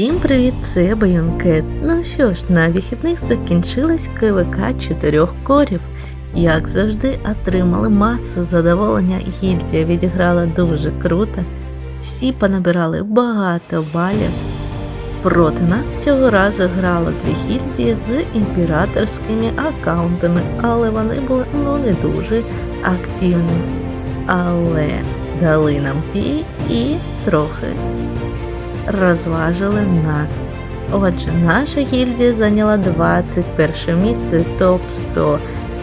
Всім привіт, це Байонкет. Ну що ж, на вихідних закінчилась КВК чотирьох корів. Як завжди, отримали масу задоволення, гільдія відіграла дуже круто. Всі понабирали багато балів. Проти нас цього разу грало дві гільдії з імператорськими аккаунтами, але вони були ну не дуже активні. Але дали нам пі і трохи розважили нас. Отже, наша гільдія зайняла 21 місце топ 100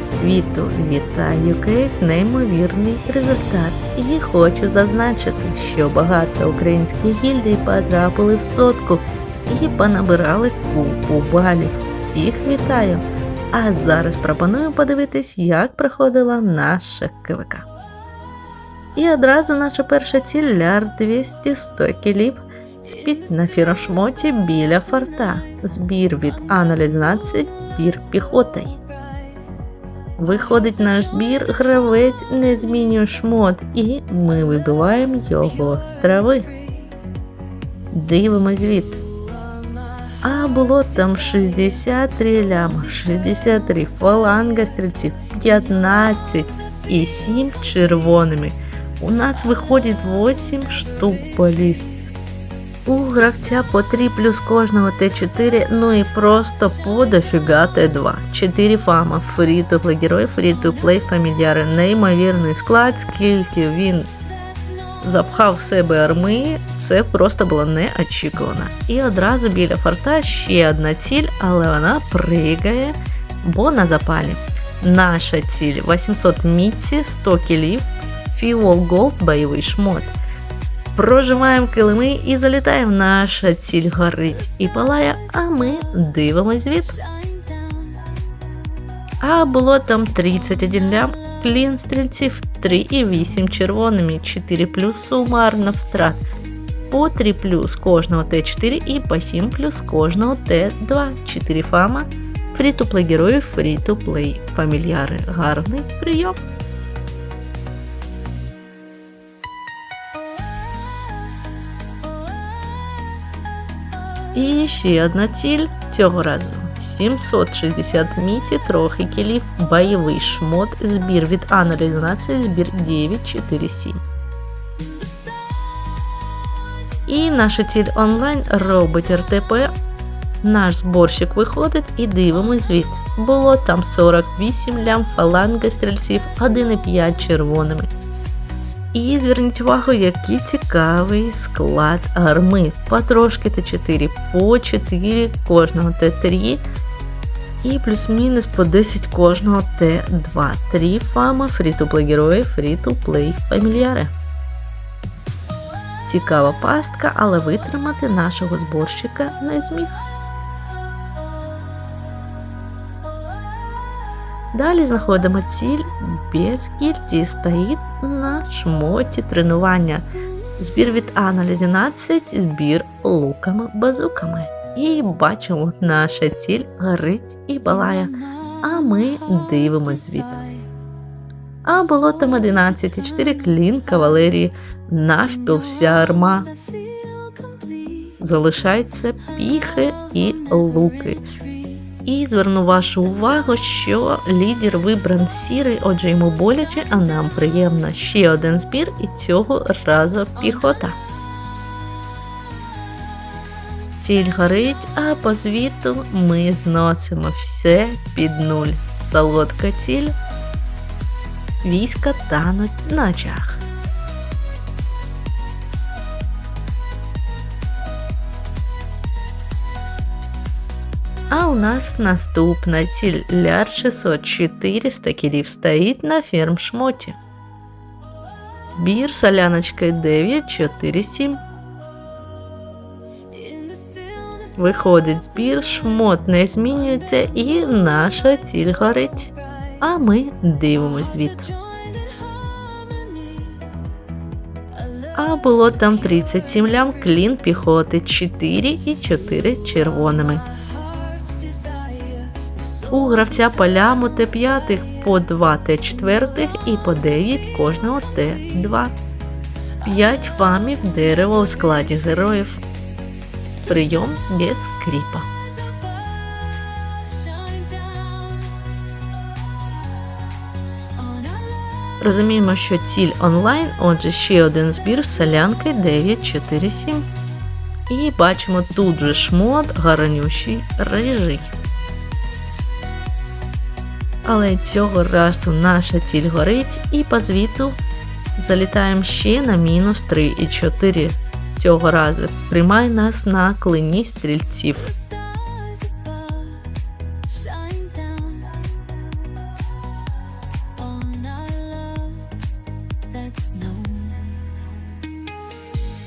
світу. Вітаю Київ, неймовірний результат. І хочу зазначити, що багато українських гільдій потрапили в сотку і понабирали купу балів. Всіх вітаю! А зараз пропоную подивитись, як проходила наша КВК. І одразу наша перша ціль ляр 200 100 кілів Спіть на фірошмоті біля форта. Збір від А011, збір піхотой. Виходить наш збір, гравець не змінює шмот, і ми вибиваємо його з трави. Дивимось звіт. А було там 63 ляма, 63 фаланга стрільців, 15 і 7 червоними. У нас виходить 8 штук баліст. У гравця по 3 плюс кожного Т4, ну і просто по дофіга Т2. 4 фама, фрі то плей герой, фрі то плей фамільяри. Неймовірний склад, скільки він запхав в себе арми, це просто було неочікувано. І одразу біля форта ще одна ціль, але вона пригає, бо на запалі. Наша ціль 800 міці, 100 кілів, фіол голд, бойовий шмот. Прожимаємо килими і залітаємо. Наша ціль горить і палає, а ми дивимось звід. А було там 31 лям, клін стрільців 3,8 червоними, 4 плюс сумарно втрат. По 3 плюс кожного Т4 і по 7 плюс кожного Т2. 4 фама. Фрі-то-плей героїв, фрі-то-плей фамільяри. Гарний прийом. І ще одна ціль цього разу 760 міці, трохи кілів, бойовий шмот, збір від А011, збір 947. І наша ціль онлайн робить РТП. Наш зборщик виходить і дивимось звіт. Було там 48 лям фаланга стрільців, 1,5 червоними. І зверніть увагу, який цікавий склад арми. Потрошки Т4, по 4 кожного Т3 і плюс-мінус по 10 кожного Т2. 3 фама, фрі-то-плей герої, фрі-то-плей фамільяри. Цікава пастка, але витримати нашого зборщика не зміг. Далі знаходимо ціль без гільдії стоїть на шмоті тренування. Збір від А011, збір луками-базуками. І бачимо, наша ціль горить і балає, а ми дивимось звідти. А було там 11, 4 клін кавалерії, навпіл вся арма. Залишаються піхи і луки. І зверну вашу увагу, що лідер вибран сірий, отже йому боляче, а нам приємно ще один збір і цього разу піхота. Ціль горить, а по звіту ми зносимо все під нуль. Солодка ціль. Війська тануть на очах. А у нас наступна ціль ляр 600 400 кілів стоїть на фермшмоті. Збір соляночкою 947. Виходить збір, шмот не змінюється і наша ціль горить. А ми дивимось звід. А було там 37 лям клін піхоти 4 і 4 червоними. У гравця поляму Т5 по 2 Т4 і по 9 кожного Т2. 5 фамів дерева у складі героїв. прийом без кріпа. Розуміємо, що ціль онлайн, отже, ще один збір солянки 947. І бачимо тут же шмот гарнющий рижий. Але цього разу наша ціль горить і по звіту залітаємо ще на мінус 3,4. Цього разу приймай нас на клині стрільців.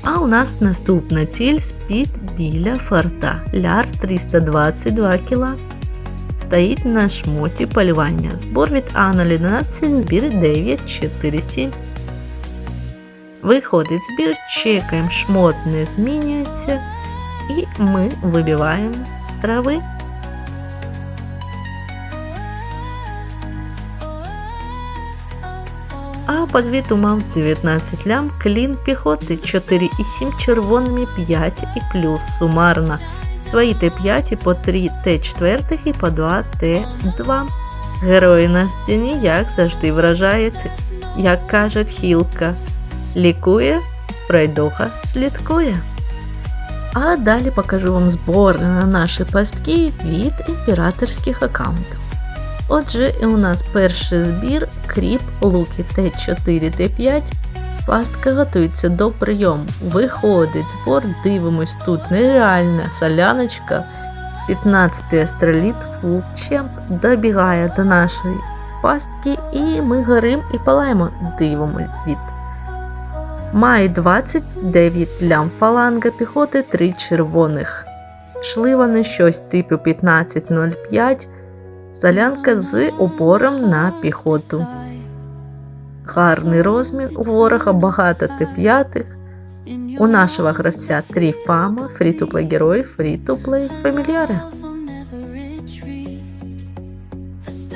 А у нас наступна ціль спід біля форта. Ляр 322 кг. Стоїть на шмоті полювання. Збор від А 11, збір 947. Виходить збір, чекаємо, шмот не змінюється. І ми вибиваємо з трави. А по звіту мав 19 лям, клін піхоти 4,7 червоними 5 і плюс сумарно. Свої Т5 по 3 Т4 і по 2 Т2. Герої на стіні, як завжди, вражають, як кажуть хілка. Лікує, пройдоха слідкує. А далі покажу вам збори на наші пастки від імператорських аккаунтів. Отже, у нас перший збір кріп луки Т4 Т5. Пастка готується до прийому. Виходить збор, дивимось тут нереальна соляночка. 15 астроліт Champ добігає до нашої пастки, і ми горим і палаємо. Дивимось звід. Має 29 лям фаланга піхоти, 3 червоних. Шли вони щось типу 15.05. Солянка з упором на піхоту. Гарний розмін у ворога багато Т5. У нашого гравця три фама, фрі-то-плей герої, фрі-то-плей фамільяри.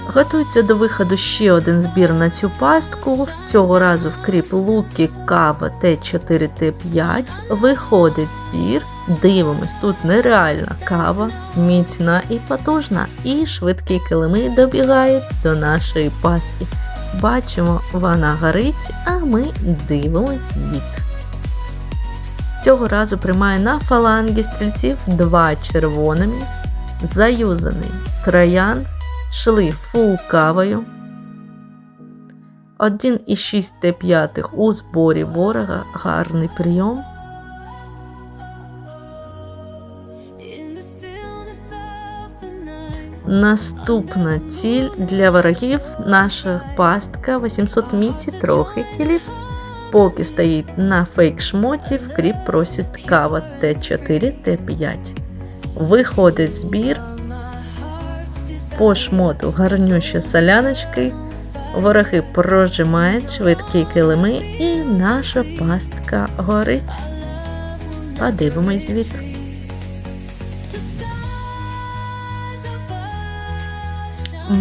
Готується до виходу ще один збір на цю пастку. Цього разу в кріп луки кава Т4 Т5. Виходить збір. Дивимось, тут нереальна кава, міцна і потужна, і швидкі килими добігають до нашої пастки. Бачимо, вона горить, а ми дивимось від. Цього разу приймає на фалангі стрільців два червоними, заюзаний троян, шли фул кавою. 1,6 Т5 у зборі ворога, гарний прийом. Наступна ціль для ворогів наша пастка 800 міці, трохи кілів. Поки стоїть на фейк шмоті, в кріп просить кава Т4, Т5. Виходить збір по шмоту гарнющі соляночки. Вороги прожимають швидкі килими і наша пастка горить. Подивимось звіт.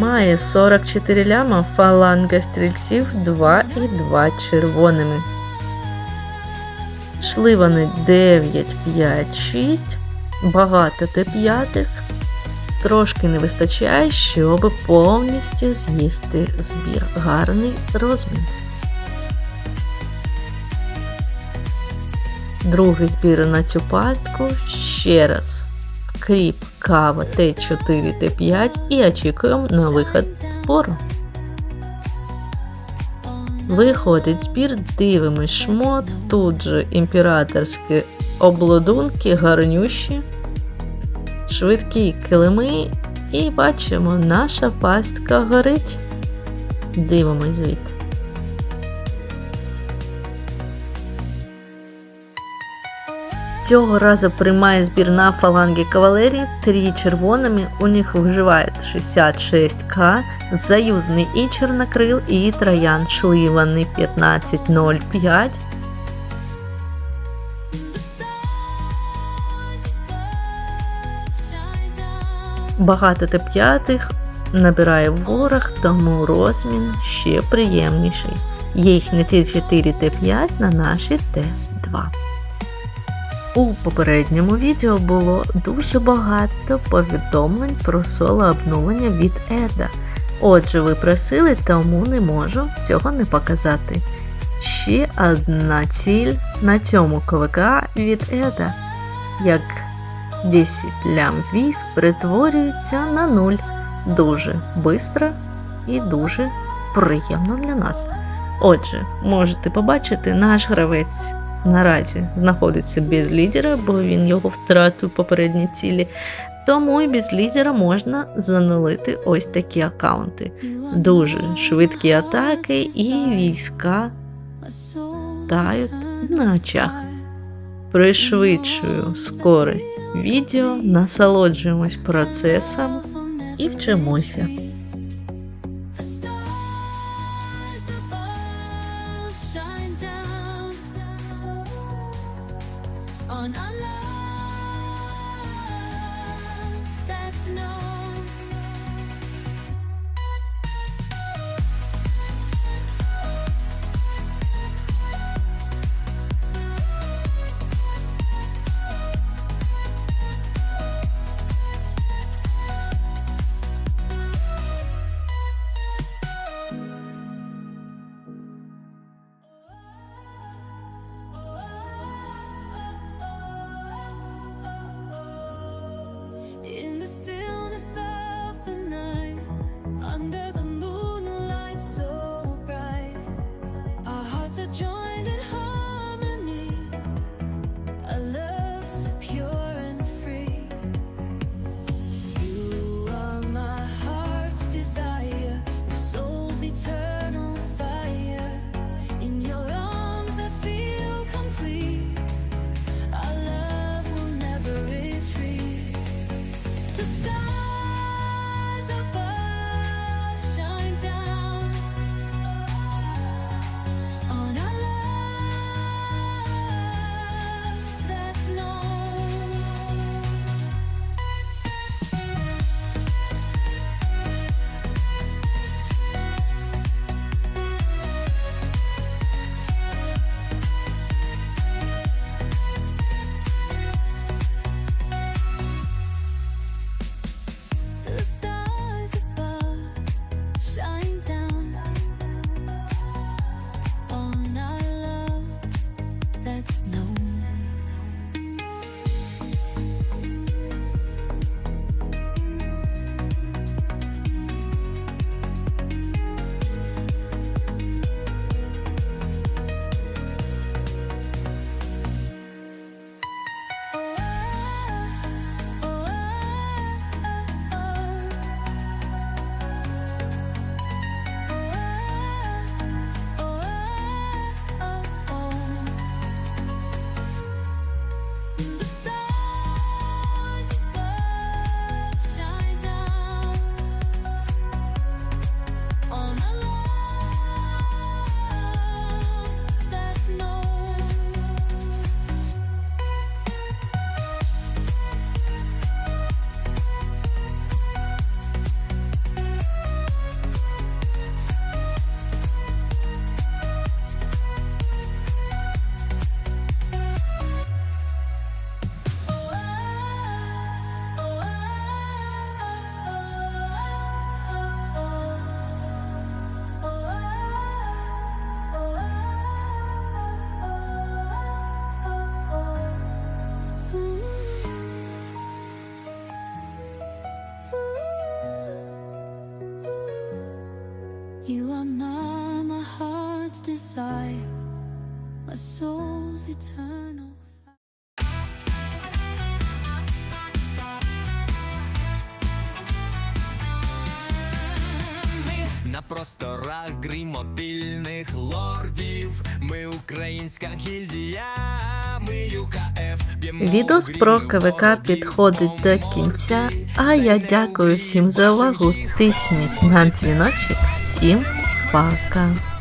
Має 44 ляма фаланга стрільців 2 і 2 червоними. Шли вони 9, 5, 6. Багато Т5. Трошки не вистачає, щоб повністю з'їсти збір. Гарний розмін. Другий збір на цю пастку. Ще раз кріп, кава Т4, Т5 і очікуємо на виход збору. Виходить збір, дивимось шмот, тут же імператорські обладунки, гарнющі, швидкі килими, і бачимо, наша пастка горить. Дивимось звідти. Цього разу приймає збір на фаланги кавалерії, три червоними, у них вживають 66к, заюзний і чорнокрил, і троян шливаний 1505. Багато Т5 набирає ворог, тому розмін ще приємніший. Є їх не ті 4 Т5 на наші Т2. У попередньому відео було дуже багато повідомлень про соло обнулення від Еда. Отже, ви просили, тому не можу цього не показати. Ще одна ціль на цьому КВК від Еда. Як 10 лям військ перетворюються на нуль. Дуже швидко і дуже приємно для нас. Отже, можете побачити, наш гравець наразі знаходиться без лідера, бо він його втратив попередні цілі. Тому і без лідера можна занулити ось такі аккаунти. Дуже швидкі атаки і війська тають на очах. Пришвидшую скорость відео, насолоджуємось процесом і вчимося. On a love that's known. Eternal. На просторах гримобільних лордів. Ми українська гільдія, ми ЮКФ. б'ємо Відос про КВК підходить до кінця, а я дякую всім за увагу. Тисніть на дзвіночок. Всім пока!